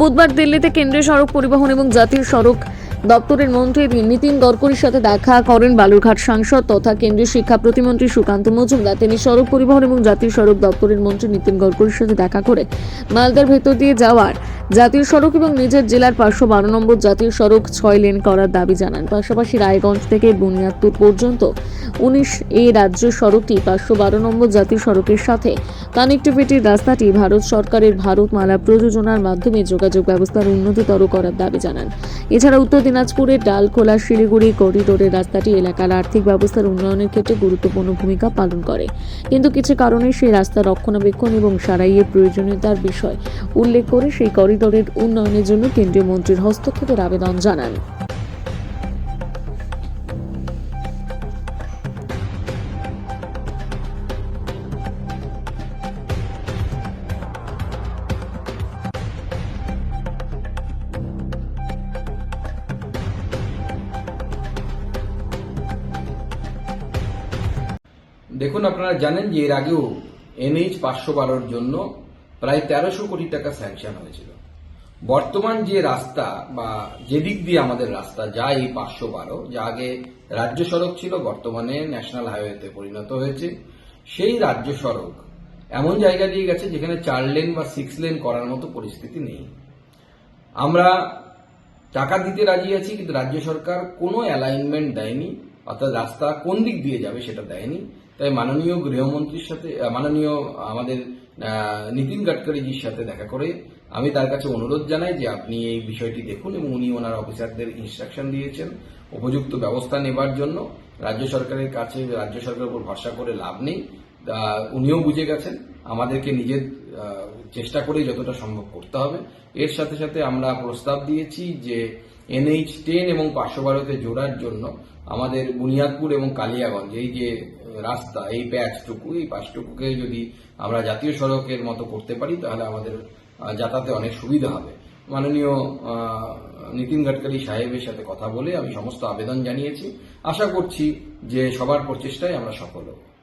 বুধবার দিল্লিতে কেন্দ্রীয় সড়ক পরিবহন এবং জাতীয় সড়ক দপ্তরের মন্ত্রী নীতিন গডকরির সাথে দেখা করেন বালুরঘাট সাংসদ তথা কেন্দ্রীয় শিক্ষা প্রতিমন্ত্রী সুকান্ত মজুমদার। তিনি সড়ক পরিবহন এবং জাতীয় সড়ক দপ্তরের মন্ত্রী নীতিন গডকরির সাথে দেখা করে মালদার ভেতর দিয়ে যাওয়ার জাতীয় সড়ক এবং নিজের জেলার পাঁচশো বারো নম্বর জাতীয় সড়ক ছয় লেন করার দাবি জানান। পাশাপাশি রায়গঞ্জ থেকে বুনিয়াদপুর পর্যন্ত উনিশ এ রাজ্য সড়কটি পাঁচশো বারো নম্বর জাতীয় সড়কের সাথে কানেক্টিভিটির রাস্তাটি ভারত সরকারের ভারতমালা প্রযোজনার মাধ্যমে যোগাযোগ ব্যবস্থার উন্নততর করার দাবি জানান। এছাড়া উত্তর দিনাজপুরের ডালখোলা শিলিগুড়ি করিডোরের রাস্তাটি এলাকার আর্থিক ব্যবস্থার উন্নয়নের ক্ষেত্রে গুরুত্বপূর্ণ ভূমিকা পালন করে। কিন্তু কিছু কারণে সেই রাস্তা রক্ষণাবেক্ষণ এবং সারাইয়ের প্রয়োজনীয়তার বিষয় উল্লেখ করে সেই করিডোরের উন্নয়নের জন্য কেন্দ্রীয় মন্ত্রীর হস্তক্ষেপের আবেদন জানান। দেখুন, আপনারা জানেন যে এর আগেও এনএইচ পাঁচশো বারোর জন্য প্রায় তেরোশো কোটি টাকা স্যাংশন হয়েছিল। বর্তমান যে রাস্তা বা যেদিক দিয়ে আমাদের রাস্তা যায় এই পাঁচশো বারো, যা আগে রাজ্য সড়ক ছিল, বর্তমানে ন্যাশনাল হাইওয়েতে পরিণত হয়েছে, সেই রাজ্য সড়ক এমন জায়গা দিয়ে গেছে যেখানে চার লেন বা সিক্স লেন করার মতো পরিস্থিতি নেই। আমরা টাকা দিতে রাজি আছি, কিন্তু রাজ্য সরকার কোনো অ্যালাইনমেন্ট দেয়নি। অর্থাৎ রাস্তা কোন দিক দিয়ে যাবে সেটা দেয়নি। তাই মাননীয় গৃহমন্ত্রীর সাথে মাননীয় আমাদের নীতিন গাডকারিজির সাথে দেখা করে আমি তার কাছে অনুরোধ জানাই যে আপনি এই বিষয়টি দেখুন এবং উনি ওনার অফিসারদের ইনস্ট্রাকশন দিয়েছেন উপযুক্ত ব্যবস্থা নেবার জন্য। রাজ্য সরকারের কাছে, রাজ্য সরকারের উপর ভরসা করে লাভ নেই। উনিও বুঝে গেছেন, আমাদেরকে নিজের চেষ্টা করে যতটা সম্ভব করতে হবে। এর সাথে সাথে আমরা প্রস্তাব দিয়েছি যে এনএইচ টেন এবং পাঁচশো বারোতে জোড়ার জন্য আমাদের বুনিয়াদপুর এবং কালিয়াগঞ্জ, এই যে রাস্তা, এই প্যাচটুকু এই পাঁচটুকুকে যদি আমরা জাতীয় সড়কের মতো করতে পারি, তাহলে আমাদের যাতায়াতে অনেক সুবিধা হবে। মাননীয় নীতিন গাডকারি সাহেবের সাথে কথা বলে আমি সমস্ত আবেদন জানিয়েছি। আশা করছি যে সবার প্রচেষ্টায় আমরা সফল হব।